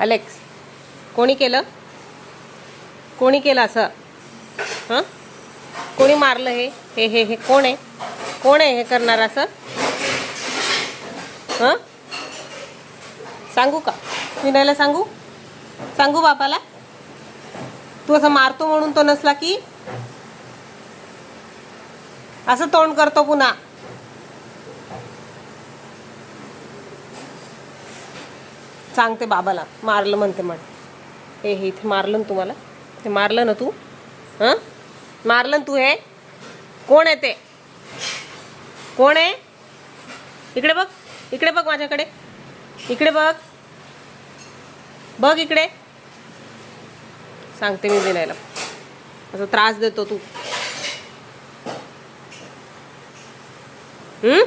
Alex कोणी केलं? कोणी केलं असं? हां? कोणी मारलं हे? हे हे हे कोण आहे? कोण आहे हे करणार असं? हां? सांगू का? विनयला सांगू? सांगू बापाला? तू असं मारतो म्हणून तो नसला की? असं तोंड करतो पुन्हा. सांगते बाबाला. मारलं म्हणते म्हण. हे हे इथे मारलं ना तुम्हाला? ते मारलं ना तू? हां? मारलं ना तू हे? कोण आहे ते? कोण आहे? इकडे बघ. इकडे बघ माझ्याकडे. इकडे बघ. बघ इकडे. सांगते मी विनायला. असं त्रास देतो तू. हम्म